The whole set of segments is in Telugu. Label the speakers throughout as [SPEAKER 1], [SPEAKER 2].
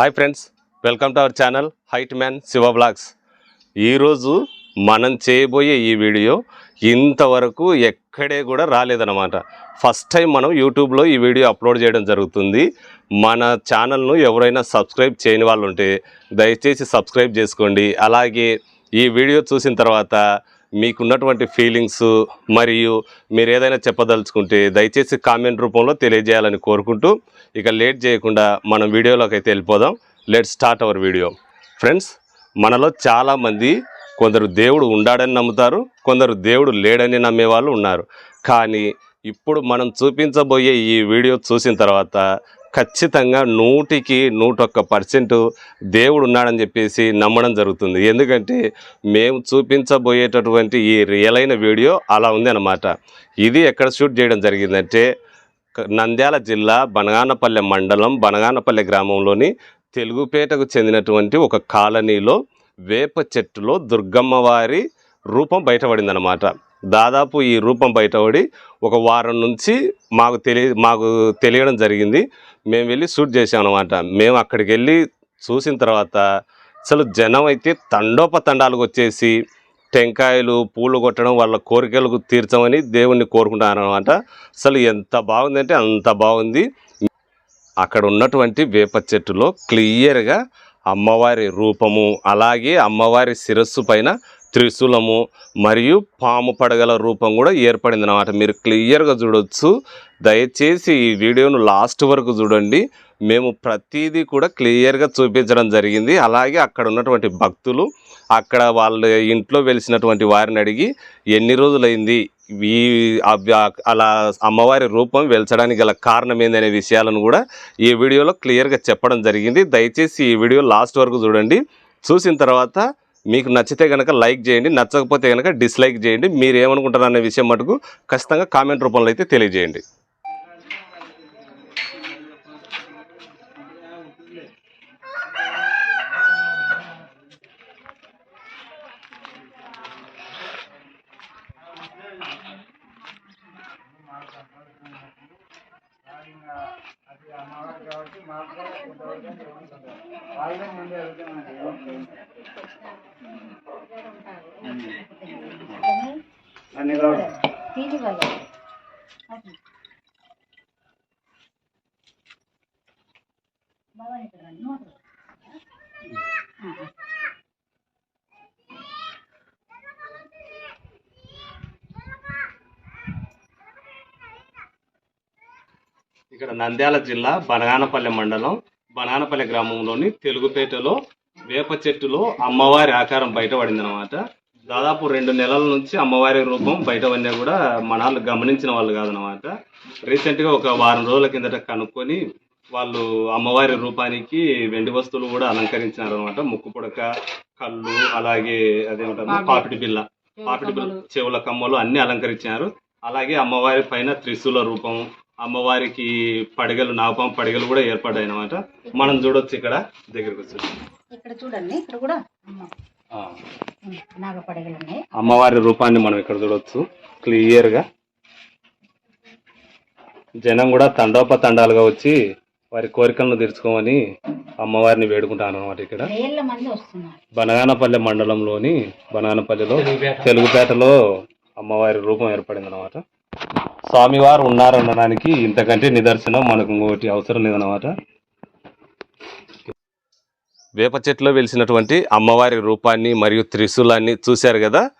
[SPEAKER 1] Hi friends welcome to our channel height man Shiva blogs ఈరోజు మనం చేయబోయే ఈ వీడియో ఇంతవరకు ఎక్కడే కూడా రాలేదన్నమాట. ఫస్ట్ టైం మనం యూట్యూబ్లో ఈ వీడియో అప్లోడ్ చేయడం జరుగుతుంది. మన ఛానల్ను ఎవరైనా సబ్స్క్రైబ్ చేయని వాళ్ళు ఉంటే దయచేసి సబ్స్క్రైబ్ చేసుకోండి. అలాగే ఈ వీడియో చూసిన తర్వాత మీకున్నటువంటి ఫీలింగ్స్ మరియు మీరు ఏదైనా చెప్పదలుచుకుంటే దయచేసి కామెంట్ రూపంలో తెలియజేయాలని కోరుకుంటూ ఇక లేట్ చేయకుండా మనం వీడియోలోకి అయితే వెళ్ళిపోదాం. Let start our video friends మనలో చాలామంది కొందరు దేవుడు ఉండాడని నమ్ముతారు కొందరు దేవుడు లేడని నమ్మే వాళ్ళు ఉన్నారు. కానీ ఇప్పుడు మనం చూపించబోయే ఈ వీడియో చూసిన తర్వాత ఖచ్చితంగా నూటికి నూటొక్క పర్సెంట్ దేవుడు ఉన్నాడని చెప్పేసి నమ్మడం జరుగుతుంది. ఎందుకంటే మేము చూపించబోయేటటువంటి ఈ రియల్ అయిన వీడియో అలా ఉంది అన్నమాట ఇది ఎక్కడ షూట్ చేయడం జరిగిందంటే నంద్యాల జిల్లా బనగానపల్లె మండలం బనగానపల్లె గ్రామంలోని తెలుగుపేటకు చెందినటువంటి ఒక కాలనీలో వేప చెట్టులో దుర్గమ్మవారి రూపం రూపం బయటపడిందనమాట దాదాపు ఈ రూపం బయటపడి ఒక వారం నుంచి మాకు తెలియ మాకు తెలియడం జరిగింది. మేము వెళ్ళి షూట్ చేసాం అనమాట మేము అక్కడికి వెళ్ళి చూసిన తర్వాత అసలు జనం అయితే తండోపతండాలకు వచ్చేసి టెంకాయలు పూలు కొట్టడం వాళ్ళ కోరికలకు తీర్చమని దేవుణ్ణి కోరుకుంటున్నారు అనమాట అసలు ఎంత బాగుందంటే అంత బాగుంది. అక్కడ ఉన్నటువంటి వేప చెట్టులో క్లియర్గా అమ్మవారి రూపము అలాగే అమ్మవారి శిరస్సు పైన త్రిశూలము మరియు పాము పడగల రూపం కూడా ఏర్పడింది అనమాట మీరు క్లియర్గా చూడొచ్చు. దయచేసి ఈ వీడియోను లాస్ట్ వరకు చూడండి. మేము ప్రతిదీ కూడా క్లియర్గా చూపించడం జరిగింది. అలాగే అక్కడ ఉన్నటువంటి భక్తులు అక్కడ వాళ్ళ ఇంట్లో వెలిసినటువంటి వారిని అడిగి ఎన్ని రోజులైంది? ఈ అలా అమ్మవారి రూపం వెలిచడానికి గల కారణం ఏందనే విషయాలను కూడా ఈ వీడియోలో క్లియర్గా చెప్పడం జరిగింది. దయచేసి ఈ వీడియో లాస్ట్ వరకు చూడండి. చూసిన తర్వాత మీకు నచ్చితే కనుక లైక్ చేయండి నచ్చకపోతే కనుక డిస్లైక్ చేయండి. మీరు ఏమనుకుంటారు అనే విషయం మటుకు ఖచ్చితంగా కామెంట్ రూపంలో అయితే తెలియజేయండి.
[SPEAKER 2] తీసి వాళ్ళు భవానీ ఇక్కడ రండి, నోట్
[SPEAKER 1] ఇక్కడ నంద్యాల జిల్లా బనగానపల్లె మండలం బనగానపల్లె గ్రామంలోని తెలుగుపేటలో వేప చెట్టులో అమ్మవారి ఆకారం బయటపడింది అనమాట దాదాపు రెండు నెలల నుంచి అమ్మవారి రూపం బయటపడినా కూడా మన వాళ్ళు గమనించిన వాళ్ళు కాదనమాట రీసెంట్గా ఒక వారం రోజుల కిందట కనుక్కొని వాళ్ళు అమ్మవారి రూపానికి వెండి వస్తువులు కూడా అలంకరించినారు అనమాట ముక్కు పుడక కళ్ళు అలాగే అదేమంటారు? పాపిడి బిల్ల పాపిడి బిల్ల చెవుల కమ్మలు అన్ని అలంకరించారు అలాగే అమ్మవారి పైన త్రిశూల రూపం అమ్మవారికి పడగలు నాగపాం పడగలు కూడా ఏర్పడ్డాయి అనమాట మనం చూడొచ్చు ఇక్కడ దగ్గరకు వచ్చి.
[SPEAKER 2] ఇక్కడ చూడండి ఇక్కడ కూడా అమ్మ. నాగపడగలు ఉన్నాయి.
[SPEAKER 1] అమ్మవారి రూపాన్ని మనం ఇక్కడ చూడొచ్చు. క్లియర్గా. జనం కూడా తండోపతండాలుగా వచ్చి వారి కోరికలను తీర్చుకోమని అమ్మవారిని వేడుకుంటాను అనమాట ఇక్కడ.
[SPEAKER 2] వేల మంది వస్తున్నారు.
[SPEAKER 1] బనగానపల్లె మండలంలోని బనగానపల్లెలో తెలుగుపేటలో అమ్మవారి రూపం ఏర్పడింది అనమాట స్వామివారు ఉన్నారనడానికి ఇంతకంటే నిదర్శనం మనకు ఇంకోటి అవసరం లేదనమాట వేప చెట్టులో వెలిసినటువంటి అమ్మవారి రూపాన్ని మరియు త్రిశూలాన్ని చూశారు కదా?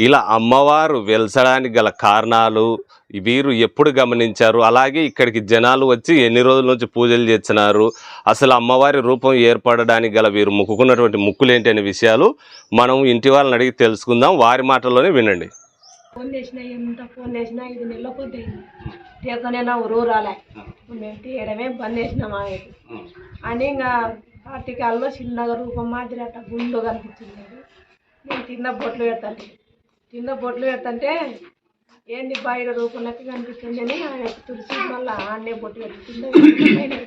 [SPEAKER 1] ఇలా అమ్మవారు వెలసడానికి గల కారణాలు వీరు ఎప్పుడు గమనించారు? అలాగే ఇక్కడికి జనాలు వచ్చి ఎన్ని రోజుల నుంచి పూజలు చేస్తున్నారు? అసలు అమ్మవారి రూపం ఏర్పడడానికి గల వీరు మొక్కుకున్నటువంటి ముక్కులు ఏంటి అనే విషయాలు మనం ఇంటి వాళ్ళని అడిగి తెలుసుకుందాం. వారి మాటల్లోనే వినండి.
[SPEAKER 3] ఫోన్ చేసినా ఎంత ఫోన్ చేసినా ఇది నిల్లపోతే తీర్థనే నా ఊరు రాలే. మేము తీయడమే బంద్ చేసినాం ఆమెకి అని ఇంకా ఆర్టికల్లో చిన్నగా రూపం మాదిరి అట్ట గుండు కనిపించింది నేను తిన్న బొట్లు పెడతాను తిన్న బొట్లు పెడతంటే ఏంది బయట రూపం లెక్క కనిపిస్తుంది అని ఆమెకు తులసి మళ్ళీ ఆడనే బొట్టు పెట్టుకుంటే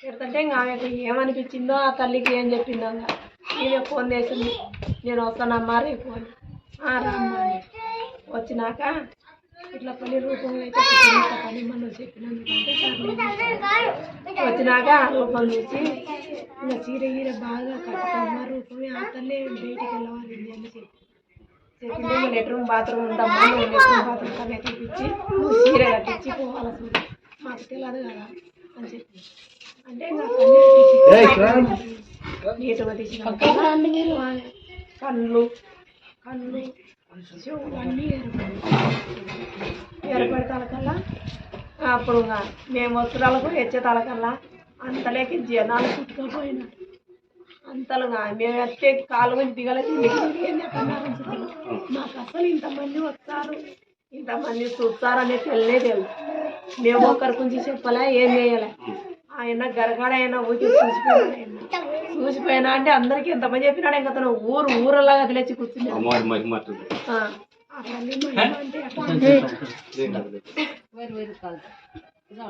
[SPEAKER 3] పెడుతుంటే ఇంకా ఆమెకు ఏమనిపించిందో ఆ తల్లికి ఏం చెప్పిందో ఇంకా. ఈమె ఫోన్ చేసింది నేను వస్తానమ్మా రేపు అని "ఆ, రామ్మా వచ్చినాక ఇట్లా పని రూపంలో అయితే పని మనం చెప్పినందుకంటే వచ్చినాక రూపం చూసి ఇంకా చీర గీర బాగా కట్టుకోమ్మా రూపమే ఆ తల్లే బయటికి వెళ్ళవాలి అని చెప్పి. చెప్పింటే మా లెట్రూమ్ బాత్రూమ్ ఉందమ్మా నువ్వు లెట్రూమ్ బాత్రూమ్ కన్నా నువ్వు చీర కట్టించి పోవాలి మాకు తెలియదు కదా అని చెప్పి. అంటే నీటుగా తీసినాక. కళ్ళు కళ్ళు. చెవులు అన్నీ ఏర్పడి తలకల్లా అప్పుడు మేము వస్తురాలకు వచ్చే తలకల్లా అంతలేక జనాలు చుట్టుకుపోయినారు. అంతలుగా మేము వస్తే కాలు నుంచి దిగలేదు మాకు అసలు ఇంతమంది వస్తారు. ఇంతమంది చూస్తారనే తెలియలేదు. మేము ఒకరి గురించి చెప్పలే ఏం చేయలే. ఆయన గరగడ అయినా ఊరికి చూసిపోయినాడు ఆయన. చూసిపోయినా అంటే అందరికి ఎంతమంది చెప్పినాడు ఇంకా తను ఊరు ఊరలాగా తెలిసి కూర్చున్నాడు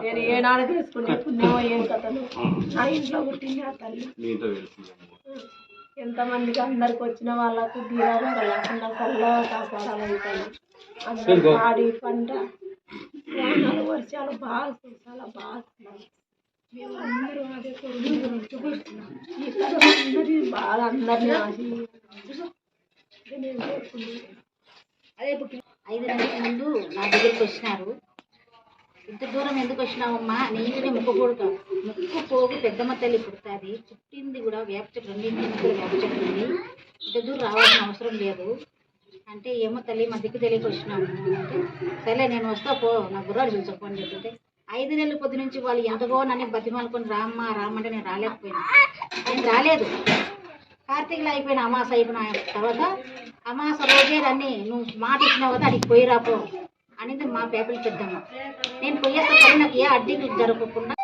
[SPEAKER 3] నేను ఏనాడు తీసుకునే పుణ్యమో ఏం కథను నా ఇంట్లో పుట్టింది ఆ తల్లి. ఎంతమందికి అందరికి వచ్చిన వాళ్ళకు దీరాలు లేకుండా చల్లగా కాపాడాలి పాడి పంట వర్షాలు బాగా చాలా బాగా అందరూ అదే అందరినీ బాగా అందరినీ
[SPEAKER 2] ఐదు గంటల ముందు నా దగ్గరికి వచ్చినారు ఇంత దూరం ఎందుకు వచ్చినావమ్మా? నేను ముక్కుపోడు ముక్కు పోగు పెద్దమ్మ తల్లి పుడుతుంది పుట్టింది కూడా వేప చెట్టు రెండింటి వేప చెట్టు ఉంది. ఇంత దూరం రావాల్సిన అవసరం లేదు. అంటే ఏమో తల్లి మా దిక్కు తెలియక వచ్చినాము అంటే సరే నేను వస్తా పో. నా గుర్రాలు చూసుకోని అని ఐదు నెలల పొద్దు నుంచి వాళ్ళు ఎంతగో నన్ను బతిమాలుకొని రామ్మా రామ్మంటే నేను రాలేకపోయినా. నేను రాలేదు. కార్తీకలు అయిపోయిన అమాస అయిపోయిన తర్వాత అమాస రోజే రన్ని నువ్వు మాట ఇచ్చినావు కదా అడిగి పోయి రాపో అనేది మా పేపర్లు పెద్దమ్మ. నేను పోయేస్తా నాకు ఏ అడ్డీలు జరగకుండా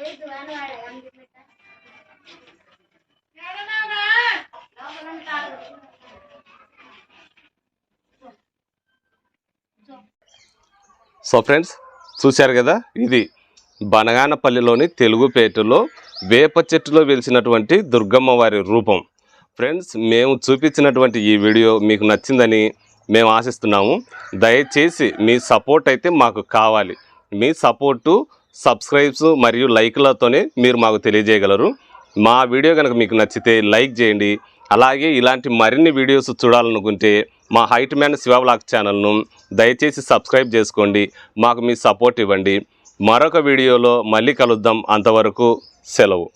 [SPEAKER 1] సో ఫ్రెండ్స్ చూశారు కదా? ఇది బనగానపల్లిలోని తెలుగుపేటలో వేప చెట్టులో వెలిసినటువంటి దుర్గమ్మ వారి రూపం. ఫ్రెండ్స్ మేము చూపించినటువంటి ఈ వీడియో మీకు నచ్చిందని మేము ఆశిస్తున్నాము. దయచేసి మీ సపోర్ట్ అయితే మాకు కావాలి. మీ సపోర్టు సబ్స్క్రైబ్స్ మరియు లైక్లతోనే మీరు మాకు తెలియజేయగలరు. మా వీడియో కనుక మీకు నచ్చితే లైక్ చేయండి. అలాగే ఇలాంటి మరిన్ని వీడియోస్ చూడాలనుకుంటే మా హైట్ మ్యాన్ శివ బ్లాగ్ ఛానల్ను దయచేసి సబ్స్క్రైబ్ చేసుకోండి. మాకు మీ సపోర్ట్ ఇవ్వండి. మరొక వీడియోలో మళ్ళీ కలుద్దాం. అంతవరకు సెలవు.